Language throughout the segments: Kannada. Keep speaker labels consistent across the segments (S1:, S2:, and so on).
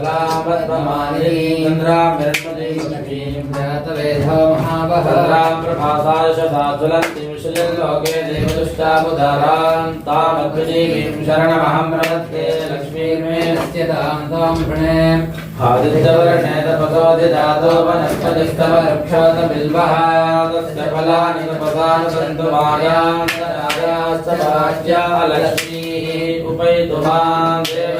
S1: महावहराम्रभासायशताज्वलन्तिंशलोके देवदुष्टामुदारान् तामद्विजीवीं शरणमहं प्रदत्ते लक्ष्मीर्मेऽस्य
S2: तां त्वां वृणे
S1: आदित्यवर्णे तपसोदिदातो वनस्पतिस्तव रक्षतबिल्वः तस्य फलानि तपसानि सन्तु मायान्तराजाश्च भाज्या लक्ष्मीः उपैतु माँ देव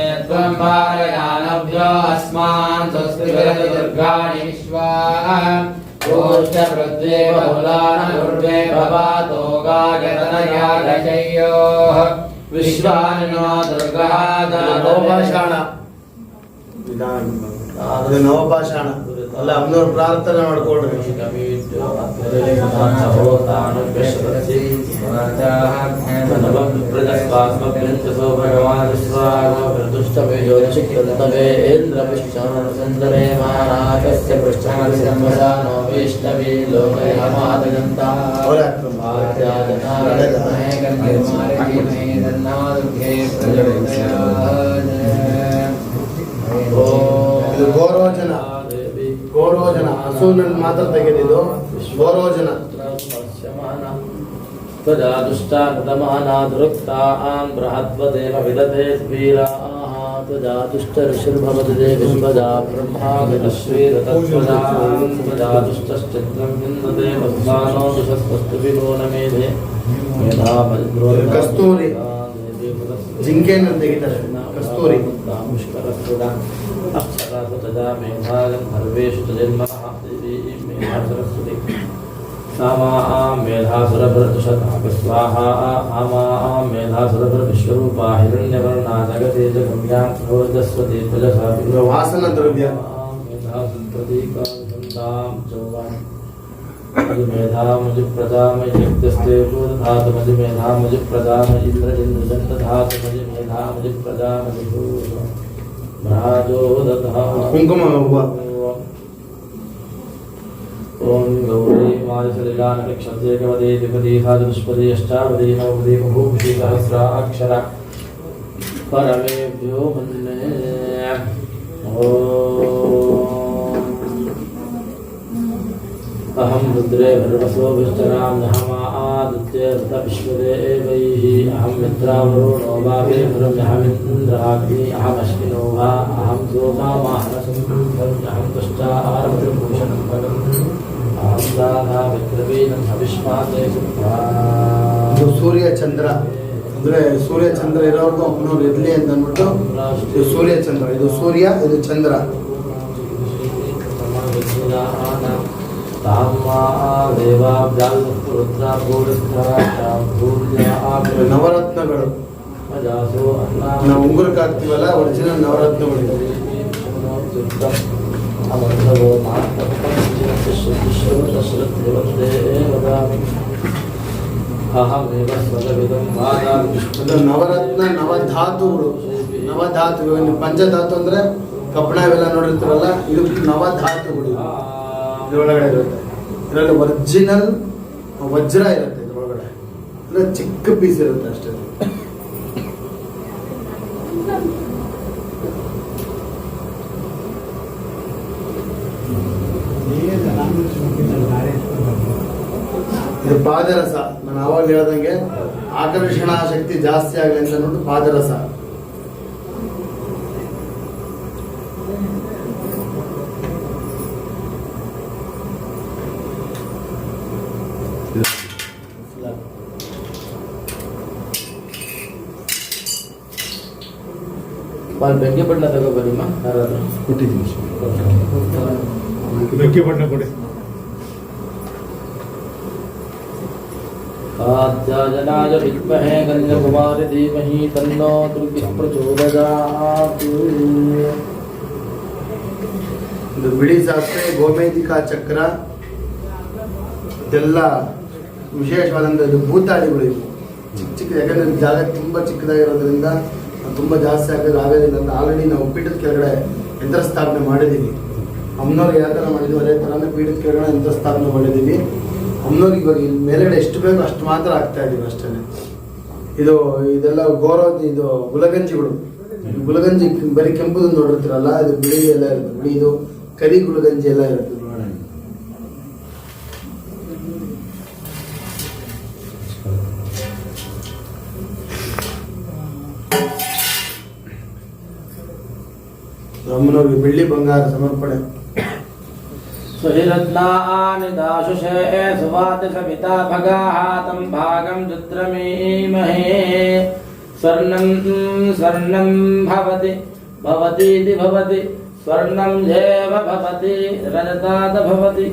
S1: सर्वम् पारयानभ्यो अस्मान् स्वस्तिभिरति दुर्गाणि
S2: विश्वाः
S1: ओष्ठवृद्धे बहुलानूर्वे भवातो गायतनयागशयोः विश्वानिनो दुर्गः
S3: दानोपशाण विधानम् ಅದು ನವಪಾಷಾಣ ಅಲ್ಲ ಅಮ್ನವ್ರ ಪ್ರಾರ್ಥನೆ ಮಾಡ್ಕೊಳ್ರಿ ಪ್ರಜಾ ಸೂರ್ಯನ ಮಾತ್ರ ತೆಗೆದಿದ್ದು ಓರೋ
S1: ಜನ ತ್ವಜಾ ದುಷ್ಟಾ ಕೃತಮಾನಾ ದೃಕ್ತಾಂ ಬೃಹದ್ವದೇವ ವಿದತೆ ಸ್ವೀರಾ ತ್ವಜಾ ದುಷ್ಟ ಋಷಿರ್ಭವತಿ ದೇವಿಶ್ವಜಾ ಬ್ರಹ್ಮಾಗತಶ್ರೀರತತ್ವಜಾ ತ್ವಜಾ ದುಷ್ಟಶ್ಚಿತ್ರಂ ವಿಂದತೆ ವಸ್ತಾನೋ ದುಷಸ್ವಸ್ತು ವಿಲೋನ ಮೇಧೆ ಮೇಧಾ ಪರಿದ್ರೋ
S3: ಕಸ್ತೂರಿ ಜಿಂಕೆಯನ್ನು ತೆಗಿತಾರೆ ಕಸ್ತೂರಿ
S1: ಮುಷ್ಕರ हाँ, हाँ, अक्षरासु तदा मेघागं सर्वेषु तदिर्मः देवीं मेघासुरस्वति सामा आं मेधासुरभरतशताकस्वाहा आमा आं मेधासुरभरविश्वरूपा हिरण्यवर्णा जगतेजगम्यां प्रवर्जस्वतीपजसापिवासनद्रव्य मेधासुप्रतीकां चौवान् मुझे
S3: मेधा मुझे
S1: प्रदा मैं यज्ञस्ते धात मुझे मेधा मुझे प्रदा मैं इंद्र इंद्रजंत धात
S3: मुझे मेधा मुझे प्रदा मुझे भूषण ಹೂವ
S1: ॐ गौरी मायसलिलानक्षत्रेकवदे द्विपदी साधुष्पदी अष्टावदी नवपदी बहुभूषि सहस्राक्षर परमेभ्यो मन्ये ॐ अहं रुद्रे भर्वसोभिश्चरां नहमा आदित्य ऋतविश्वदेवैः अहं मित्रावरुणो वावे भ्रम्यहमिन्द्राग्नि अहमश्विनो वा अहं सोमामाहनसंभम् अहं तुष्टाहारभूषणं फलम् अहं दाधा मित्रवीनं हविष्माते सुत्वा
S3: ಇದು ಸೂರ್ಯ ಚಂದ್ರ ಅಂದ್ರೆ ಸೂರ್ಯ ಚಂದ್ರ ಇರೋರ್ಗು ಅಮ್ಮನವ್ರು ಇರ್ಲಿ ಅಂತ ಅಂದ್ಬಿಟ್ಟು ಇದು ಸೂರ್ಯ ಚಂದ್ರ ಇದು ಸೂರ್ಯ ಇದು ಚಂದ್ರ ನವರತ್ನಗಳು ನಾವು ಉಂಗುರಕ್ಕೆ ಹಾಕ್ತೀವಲ್ಲ ಒರಿಜಿನಲ್ ನವರತ್ನಗಳು ನವರತ್ನ ನವಧಾತುಗಳು ನವಧಾತುಗಳು ಪಂಚಧಾತು ಅಂದ್ರೆ ಕಬ್ಬಣ ಇವೆಲ್ಲ ನೋಡಿರ್ತೀರಲ್ಲ ಇದು ನವಧಾತುಗಳು ಇದ್ರೊಳಗಡೆ ಇರುತ್ತೆ. ಇದರಲ್ಲಿ ಒರಿಜಿನಲ್ ವಜ್ರ ಇರುತ್ತೆ ಇದ್ರೊಳಗಡೆ. ಅಂದ್ರೆ ಚಿಕ್ಕ ಪೀಸ್ ಇರುತ್ತೆ ಅಷ್ಟೇ. ಇದು ಪಾದರಸ. ನಾನು ಆವಾಗ ಹೇಳ್ದಂಗೆ ಆಕರ್ಷಣಾ ಶಕ್ತಿ ಜಾಸ್ತಿ ಆಗಲಿ ಅಂತ ನೋಡಿ ಪಾದರಸ.
S4: వాళ్ళు ಬೆಂಕಿ ಬಣ್ಣ ತಗೋಬರಿಮ್ಮ ಯಾರಾದರೂ. ಕೊಟ್ಟಿದ್ದೀನಿ ಸರ್.
S1: ಬೆಂಕಿ ಬಣ್ಣ ಕೊಡಿ.
S4: ಆದ್ಯಾಜನಾಯ ವಿದ್ಮಹೆ ಕನ್ಯಕುಮಾರಿ ಧೀಮಹಿ ತನ್ನೋ ದುರ್ಗಿ ಪ್ರಚೋದಯಾತು
S3: ಇದು ಬಿಳಿ ಸಾಸ್ವೆ ಗೋಮೇದಿಕಾ ಚಕ್ರ ಇದೆಲ್ಲ ವಿಶೇಷವಾದಂಥ ಇದು ಭೂತಾಳಿಗಳು ಇವು. ಚಿಕ್ಕ ಚಿಕ್ಕ ಯಾಕಂದರೆ ಜಾಗ ತುಂಬ ಚಿಕ್ಕದಾಗಿರೋದ್ರಿಂದ ತುಂಬ ಜಾಸ್ತಿ ಆಗೋದು. ಆಗೋದಿಲ್ಲ ಅಂತ ಆಲ್ರೆಡಿ ನಾವು ಪೀಠದ ಕೆಳಗಡೆ ಯಂತ್ರ ಸ್ಥಾಪನೆ ಮಾಡಿದ್ದೀವಿ ಅಮ್ಮನವ್ರಿಗೆ ಯಾವ ಥರ ಮಾಡಿದ್ದೀವಿ ಅದೇ ಥರನೇ ಪೀಠದ ಕೆಳಗಡೆ ಯಂತ್ರ ಸ್ಥಾಪನೆ ಮಾಡಿದ್ದೀವಿ ಅಮ್ಮನವ್ರಿಗೆ ಇವಾಗ ಇಲ್ಲಿ ಮೇಲ್ಗಡೆ ಎಷ್ಟು ಬೇಕೋ ಅಷ್ಟು ಮಾತ್ರ ಆಗ್ತಾ ಇದೀವಿ ಅಷ್ಟೇ ಇದು, ಇದೆಲ್ಲ ಗೋರೋ ಇದು ಗುಲಗಂಜಿಗಳು. ಗುಲಗಂಜಿ ಬರೀ ಕೆಂಪುದು ನೋಡಿರ್ತೀರಲ್ಲ ಇದು ಬಿಳಿ ಎಲ್ಲ ಇರುತ್ತೆ. ಬಿಳಿ ಇದು ಕರಿ ಗುಲಗಂಜಿ ಎಲ್ಲ ಇರುತ್ತೆ. ಇದ್ರೊಳಗಡೆ. ಅಮ್ಮನವ್ರಿಗೆ ಬೆಳ್ಳಿ ಬಂಗಾರ ಸಮರ್ಪಣೆ
S4: सुहिरत्नानि दाशुषे सुवाति सविता भगाः तं भागं रुद्रमीमहे स्वर्णं स्वर्णं भवति भवतीति भवति स्वर्णं जेव भवति रजताद भवति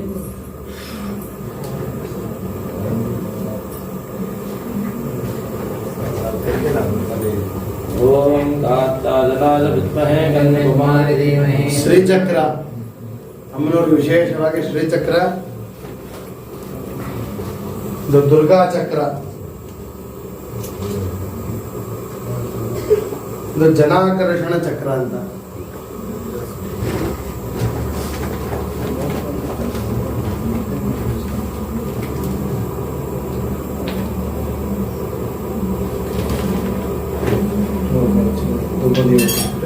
S4: ಓಂ ಕಾತ್ತಾಜಲಾಜ ವಿದ್ಮಹೇ
S2: ಕನ್ಯಕುಮಾರಿ ಧೀಮಹಿ
S3: ಶ್ರೀಚಕ್ರ. ಅಮ್ಮನವ್ರಿಗೆ ವಿಶೇಷವಾಗಿ ಶ್ರೀಚಕ್ರ. ದುರ್ಗಾ ಚಕ್ರ. ಇದು ಜನಾಕರ್ಷಣ ಚಕ್ರ ಅಂತ. grupo
S1: de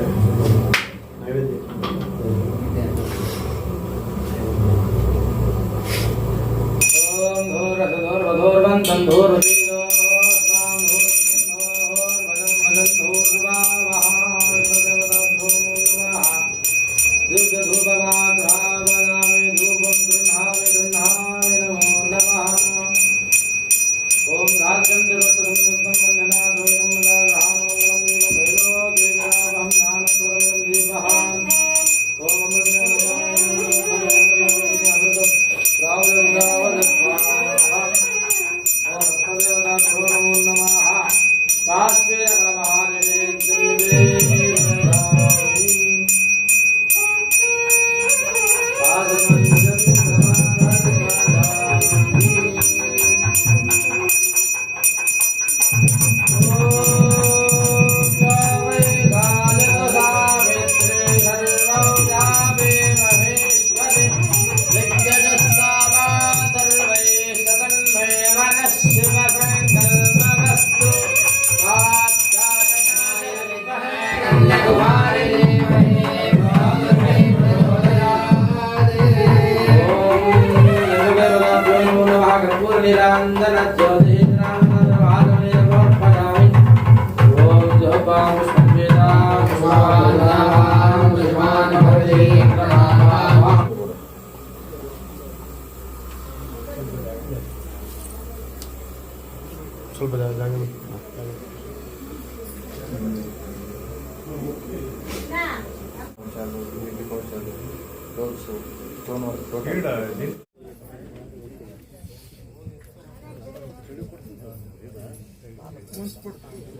S1: ಮುನ್ಸ್ಬಿಡ್ತಾರೆ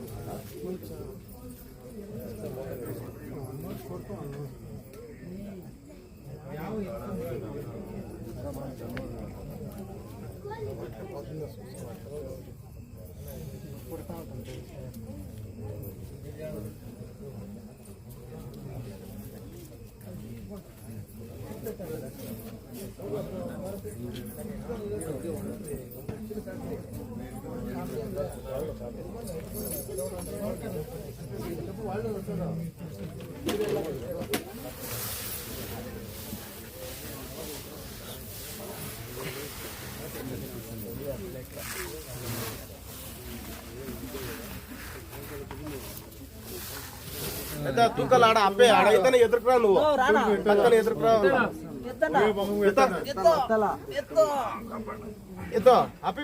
S4: తూకలు ఆడ అప్పే ఆడ అయితేనే ఎదురుకురా నువ్వు పక్కన ఎదురుకురా ఇదో అపి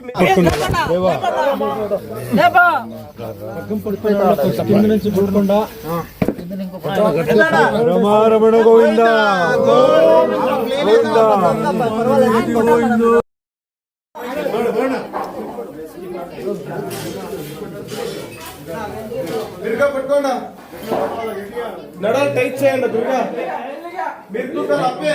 S5: రమారమణ గోవింద. గోవింద.
S4: దుర్గా పట్టుకోండా నడాలు టైట్ చేయండి దుర్గా. మీరు దుర్గా అప్పే?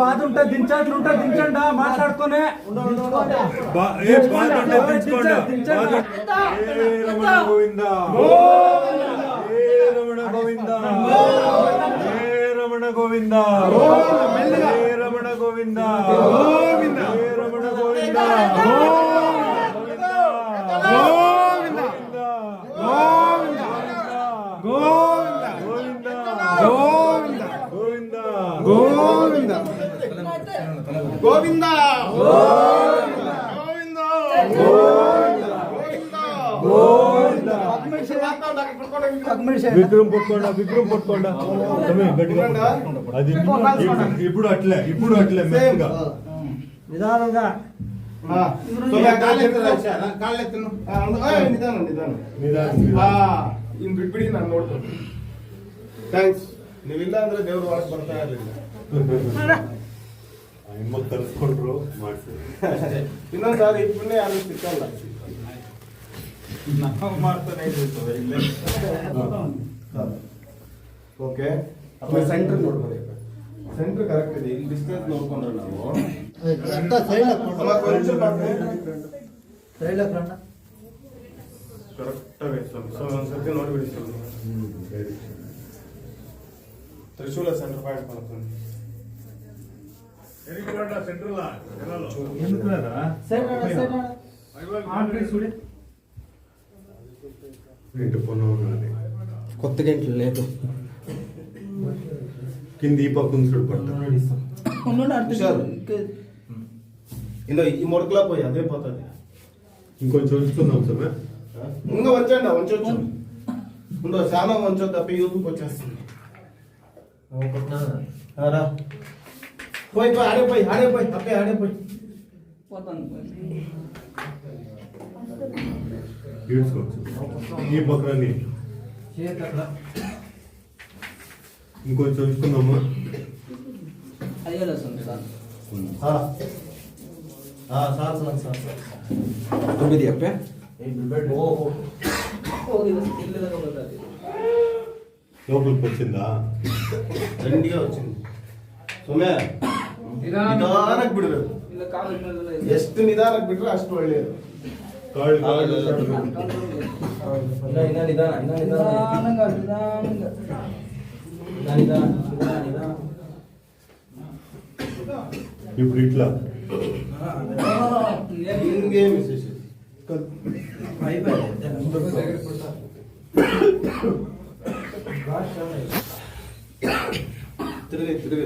S5: పాత
S2: ఉంటా దించాట్లు ఉంటా దించండి మాట్లాడుతూనే
S5: గోవిందా? రమణ గోవింద? రమణ గోవిందా రమణ గోవిందా? గోవింద గోవింద విగ్రహం పట్టుకోండా విగ్రహం పట్టుకోండా సమయం గట్టిగా అది ఇప్పుడు- ఇప్పుడు అట్లే ఇప్పుడు అట్లే మెత్తగా
S2: నిదానంగా
S4: ನಿಧಾನ ನಿಧಾನ
S5: ನಿಧಾನ
S4: ಹಾ ಇನ್ ಬಿಟ್ಬಿಡಿ ನಾನು ನೋಡ್ತೀನಿ ಥ್ಯಾಂಕ್ಸ್ ನೀವಿಲ್ಲ ಅಂದ್ರೆ ದೇವ್ರ ಒಳಗೆ ಬರ್ತಾ ಇರಲಿಲ್ಲ
S5: ನಿಮಗೆ ಕರ್ಸ್ಕೊಂಡ್ರು ಮಾಡಿಸಿ
S4: ಇನ್ನೊಂದು ಸಾರಿ ಯಾರು ಸಿಕ್ಕಲ್ಲ ಮಾಡ್ತಾನೆ ಓಕೆ ಸೆಂಟ್ರ್ ನೋಡ್ಬೋದು ಸೆಂಟ್ರ್ ಕರೆಕ್ಟ್ ಇದೆ. ಇಲ್ಲಿ ಡಿಸ್ಟೆನ್ಸ್ ನೋಡ್ಕೊಂಡ್ರೆ ನಾವು. ಕರೆಕ್ಟಾಗಿ ನೋಡಿಬಿಡಿ ಸರ್ ತ್ರಿಶೂಲ ಸೆಂಟರ್ ಪಾಯಿಂಟ್
S5: ಮಾಡ್ತೀನಿ.
S4: కొత్త గంటలు లేదు.
S5: కింద ఈ పక్క ఉంది
S4: చూడు ఇందో ఈ ముడకలా పోయి అదే పోతుంది.
S5: ఇంకొంచెం ఉంచుకుందాం సార్.
S4: ముందు వచ్చండి ఉంచొచ్చు ముందు చాలా ఉంచొద్దు తప్ప యూత్కి వచ్చేస్తుంది. పోయి పోయి ఆడే పోయి ఆడే పోయి అప్పుడే ఆడే పోయి.
S5: పోతాను ఈ పక్కన ఇంకొంచెం ఉంచుకుందామా?
S4: అది కూడా వస్తుంది sir. Sir sir sir sir.
S6: తొమ్మిది అప్పే?
S5: లోపలికి వచ్చిందా?
S4: రెండుగా వచ్చింది. సోమ్యా ನಿಧಾನಕ್ಕೆ ಬಿಡ್ಬೇಕು ಎಷ್ಟು ನಿಧಾನಕ್ಕೆ ಬಿಟ್ರೆ ಅಷ್ಟು ಒಳ್ಳೆಯದು
S5: కాళ్ళు కాళ్ళు
S6: నిదాన నిదాన
S2: నిదానంగా నిదానంగా
S5: ఇప్పుడు ఇట్లా
S4: ಹಿಂಗೆ ಮಿಸ್ಸೇಜ್ ತಿರುಗಿ ತಿರುಗಿ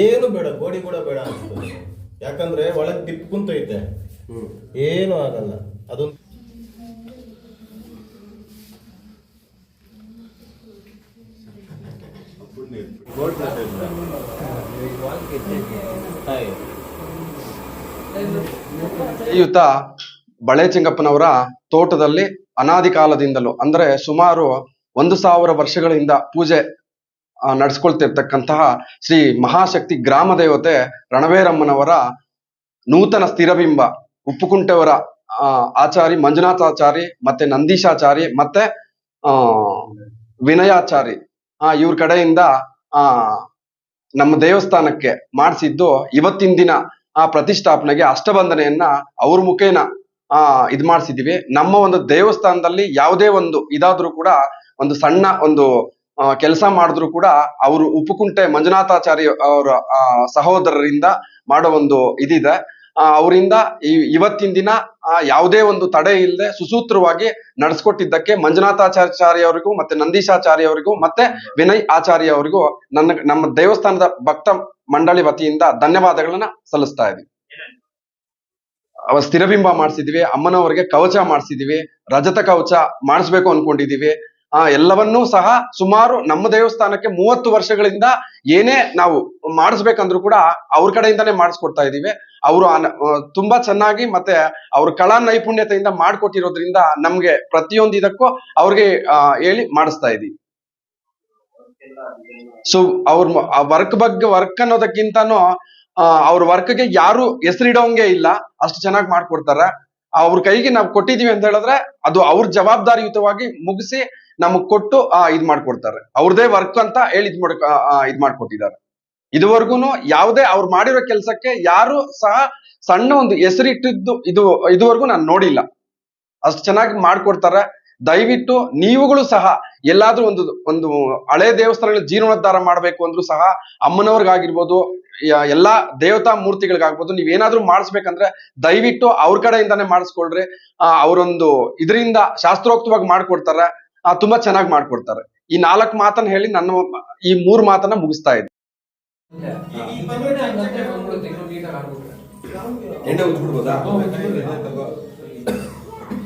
S4: ಏನು ಬೇಡ ಗೋಡಿ ಕೂಡ ಬೇಡ ಯಾಕಂದ್ರೆ ಒಳಗೆ ಟಿಪ್ ಕುಂತೈತೆ. ಏನು ಆಗಲ್ಲ. ಅದೊಂದು
S7: ಶ್ರೀಯುತ ಬಳೆಚಿಂಗಪ್ಪನವರ ತೋಟದಲ್ಲಿ ಅನಾದಿ ಕಾಲದಿಂದಲೂ, ಅಂದ್ರೆ ಸುಮಾರು ಒಂದು ಸಾವಿರ ವರ್ಷಗಳಿಂದ ಪೂಜೆ ನಡೆಸ್ಕೊಳ್ತಿರ್ತಕ್ಕಂತಹ ಶ್ರೀ ಮಹಾಶಕ್ತಿ ಗ್ರಾಮ ದೇವತೆ ರಣವೇರಮ್ಮನವರ ನೂತನ ಸ್ಥಿರಬಿಂಬ ಉಪ್ಪುಕುಂಟೆಯವರ ಆಚಾರಿ, ಮಂಜುನಾಥಾಚಾರಿ, ಮತ್ತೆ ನಂದೀಶಾಚಾರಿ, ಮತ್ತೆ, ಆ, ವಿನಯಾಚಾರಿ, ಆ, ಇವ್ರ ಕಡೆಯಿಂದ, ಆ, ನಮ್ಮ ದೇವಸ್ಥಾನಕ್ಕೆ ಮಾಡಿಸಿದ್ದು ಇವತ್ತಿನ ದಿನ. ಆ ಪ್ರತಿಷ್ಠಾಪನೆಗೆ ಅಷ್ಟಬಂಧನೆಯನ್ನ ಅವ್ರ ಮುಖೇನ, ಆ, ಇದ್ ಮಾಡಿಸಿದೀವಿ. ನಮ್ಮ ಒಂದು ದೇವಸ್ಥಾನದಲ್ಲಿ ಯಾವುದೇ ಒಂದು ಇದಾದ್ರೂ ಕೂಡ ಒಂದು ಸಣ್ಣ ಒಂದು ಕೆಲಸ ಮಾಡಿದ್ರು ಕೂಡ ಅವರು ಉಪುಕುಂಟೆ ಮಂಜುನಾಥಾಚಾರ್ಯ ಅವರ ಸಹೋದರರಿಂದ ಮಾಡೋ ಒಂದು ಇದಿದೆ. ಅವರಿಂದ ಇವತ್ತಿನ ದಿನ ಯಾವುದೇ ಒಂದು ತಡೆ ಇಲ್ಲದೆ ಸುಸೂತ್ರವಾಗಿ ನಡೆಸ್ಕೊಟ್ಟಿದ್ದಕ್ಕೆ ಮಂಜುನಾಥಾಚಾರ್ಯ ಅವರಿಗೂ ಮತ್ತೆ ನಂದೀಶಾಚಾರ್ಯ ಅವರಿಗೂ ಮತ್ತೆ ವಿನಯ್ ಆಚಾರ್ಯ ಅವರಿಗೂ ನನ್ನ, ನಮ್ಮ ದೇವಸ್ಥಾನದ ಭಕ್ತ ಮಂಡಳಿ ವತಿಯಿಂದ ಧನ್ಯವಾದಗಳನ್ನ ಸಲ್ಲಿಸ್ತಾ ಇದ್ದೀವಿ ಅವ ಸ್ಥಿರಬಿಂಬ ಮಾಡಿಸಿದ್ವಿ, ಅಮ್ಮನವರಿಗೆ ಕವಚ ಮಾಡಿಸಿದ್ವಿ, ರಜತ ಕವಚ ಮಾಡಿಸ್ಬೇಕು ಅನ್ಕೊಂಡಿದೀವಿ. ಆ, ಎಲ್ಲವನ್ನೂ ಸಹ ಸುಮಾರು ನಮ್ಮ ದೇವಸ್ಥಾನಕ್ಕೆ ಮೂವತ್ತು ವರ್ಷಗಳಿಂದ ಏನೇ ನಾವು ಮಾಡಿಸ್ಬೇಕಂದ್ರು ಕೂಡ ಅವ್ರ ಕಡೆಯಿಂದಾನೇ ಮಾಡಿಸ್ಕೊಡ್ತಾ ಇದೀವಿ ಅವರು ತುಂಬಾ ಚೆನ್ನಾಗಿ ಮತ್ತೆ ಅವ್ರ ಕಲಾ ನೈಪುಣ್ಯತೆಯಿಂದ ಮಾಡ್ಕೊಟ್ಟಿರೋದ್ರಿಂದ ನಮ್ಗೆ ಪ್ರತಿಯೊಂದು ಇದಕ್ಕೂ ಅವ್ರಿಗೆ ಹೇಳಿ ಮಾಡಿಸ್ತಾ ಇದೀವಿ ಸೊ ಅವ್ರ ವರ್ಕ್ ಬಗ್ಗೆ ವರ್ಕ್ ಅನ್ನೋದಕ್ಕಿಂತನೂ ಅವ್ರ ವರ್ಕ್ಗೆ ಯಾರು ಹೆಸರಿಡೋಂಗೆ ಇಲ್ಲ. ಅಷ್ಟು ಚೆನ್ನಾಗಿ ಮಾಡ್ಕೊಡ್ತಾರೆ. ಅವ್ರ ಕೈಗೆ ನಾವು ಕೊಟ್ಟಿದೀವಿ ಅಂತ ಹೇಳಿದ್ರೆ, ಅದು ಅವ್ರ ಜವಾಬ್ದಾರಿಯುತವಾಗಿ ಮುಗಿಸಿ ನಮಗ್ ಕೊಟ್ಟು ಇದ್ ಮಾಡ್ಕೊಡ್ತಾರೆ. ಅವ್ರದೇ ವರ್ಕ್ ಅಂತ ಹೇಳಿ ಇದ್ ಮಾಡ್ ಇದ್ ಮಾಡ್ಕೊಟ್ಟಿದ್ದಾರೆ. ಇದುವರೆಗೂ ಯಾವುದೇ ಅವ್ರ ಮಾಡಿರೋ ಕೆಲಸಕ್ಕೆ ಯಾರು ಸಹ ಸಣ್ಣ ಒಂದು ಹೆಸರಿಟ್ಟಿದ್ದು, ಇದು, ಇದುವರೆಗೂ ನಾನು ನೋಡಿಲ್ಲ. ಅಷ್ಟು ಚೆನ್ನಾಗಿ ಮಾಡ್ಕೊಡ್ತಾರೆ. ದಯವಿಟ್ಟು ನೀವುಗಳು ಸಹ ಎಲ್ಲಾದ್ರೂ ಒಂದು ಒಂದು ಹಳೆ ದೇವಸ್ಥಾನಗಳ ಜೀರ್ಣೋದ್ಧಾರ ಮಾಡ್ಬೇಕು ಅಂದ್ರೂ ಸಹ ಅಮ್ಮನವ್ರಿಗಾಗಿರ್ಬೋದು ಎಲ್ಲಾ ದೇವತಾ ಮೂರ್ತಿಗಳಿಗಾಗ್ಬೋದು ನೀವೇನಾದ್ರೂ ಮಾಡಿಸ್ಬೇಕಂದ್ರೆ ದಯವಿಟ್ಟು ಅವ್ರ ಕಡೆಯಿಂದಾನೇ ಮಾಡಿಸ್ಕೊಳ್ರಿ. ಆ ಅವರೊಂದು ಇದರಿಂದ ಶಾಸ್ತ್ರೋಕ್ತವಾಗಿ ಮಾಡ್ಕೊಡ್ತಾರೆ. ಆ ತುಂಬಾ ಚೆನ್ನಾಗಿ ಮಾಡ್ಕೊಡ್ತಾರೆ. ಈ ನಾಲ್ಕು ಮಾತನ್ನ ಹೇಳಿ ನನ್ನ ಈ ಮೂರು ಮಾತನ್ನ ಮುಗಿಸ್ತಾ ಇದ್ದೆ.
S1: ಎಣ್ಣೆ ಉಜ್ಬಿಡ್ಬೋದಾ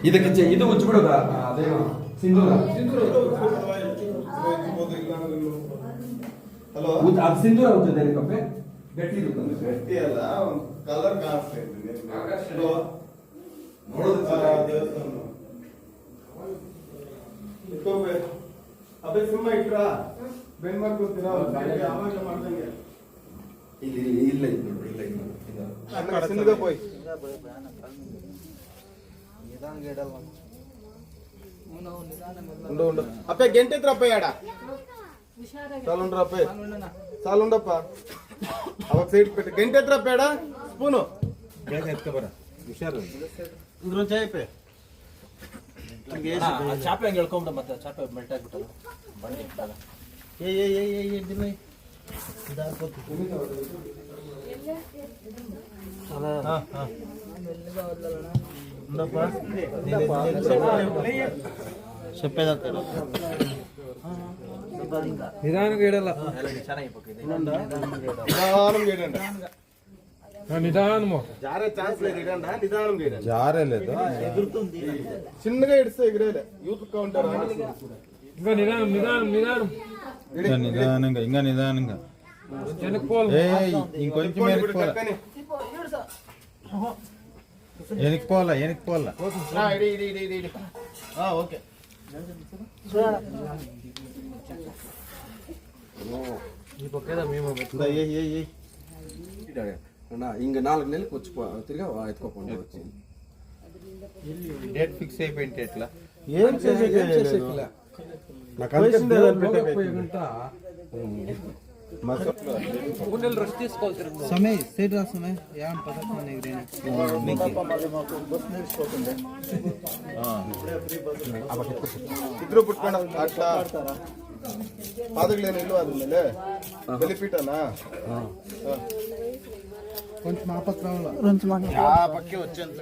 S1: ಇದಕ್ಕೆ ಇದು ಉಜ್ಬಿಡೋದಾ ಸಿಂಧೂರ ಅದು ಸಿಂಧೂರ ಉಜ್ಜೋದೇ ಕಪ್ಪೆ? ಗಟ್ಟಿ ಒಂದು
S5: ಕಲರ್ ಕಾಣಿಸ್ತಾ ಅದೇ ಸಿಂಹ ಇಟ್ರಾ? ಬೆನ್ ಮಾಡ್ಕೊತೀರಾ ಆವಾಗ ಮಾಡ್ದಂಗೆ?
S1: ಇಲ್ಲಿ ಇಲ್ಲಿ ಇಲ್ಲ ಇದು ನೋಡ್ರಿ ಇಲ್ಲ ಇದು ಇದು.
S5: ಸಿಂಧಗ ಪೋಯ್ ఉండు ఉండు అప్పే గెంటెత్ర అప్పే ఆడ చాలుండ్రు అప్పే చాలుండప్ప అవక్ సైడ్ పెట్టు గెంటెత్ర అప్పేడ స్పూను
S4: ಚಾಪೆ ಹಂಗೆ ಹೇಳ್ಕೊಂಬಿಡ ಮತ್ತೆ ಚಾಪೆ ಮೆಲ್ಟ್ ಆಗ್ಬಿಟ್ಟಲ್ಲ ಬಂಡಿ ಇಟ್ಟಾಗ ಏ ಏ ಏ ಏ ಏ ದಿನ
S6: ನಿಧಾನಕ್ಕೆ
S5: చెప్పేదా
S6: నిదానము.
S5: జారే ఛాన్స్ లేదు నిదానం చేయడం
S8: జారే లేదు?
S5: ఎగురుతుంది చిన్నగా ఇడిస్తే ఎగిరేలే. యూత్ కౌంటర్
S6: ఇంకా నిదానం నిదానం నిదానం.
S8: ఇంకా నిదానంగా ఇంకా నిదానంగా. ఇంకొంచెం
S5: ఎనికి పోవాలా
S4: ఎనికి
S7: పోలా ఓకే. ఇంక నాలుగు నెలలకు వచ్చి తిరిగా ఎత్తుకోకుండా వచ్చింది
S8: డేట్ ఫిక్స్ అయిపోయింటే ఎట్లా?
S4: ఏం చేసే
S5: నాకు
S9: ಸಮಯ ಸೈಡ್ ರಾ ಸಮಯ ಯಾನ್ ಪದಕ ನೆಗ್ರೇನೆ
S5: ఇద్దరు పుట్టుకోండి అట్లా
S4: ಪಾದಗಳೇನು ಇಲ್ವಾ ಅದ್ರ ಮೇಲೆ ಬಲಿಪೀಠನಾ
S10: కొంచెం ఆపక్క
S11: ಯಾವ ಪಕ್ಕೆ వచ్చి ಅಂತ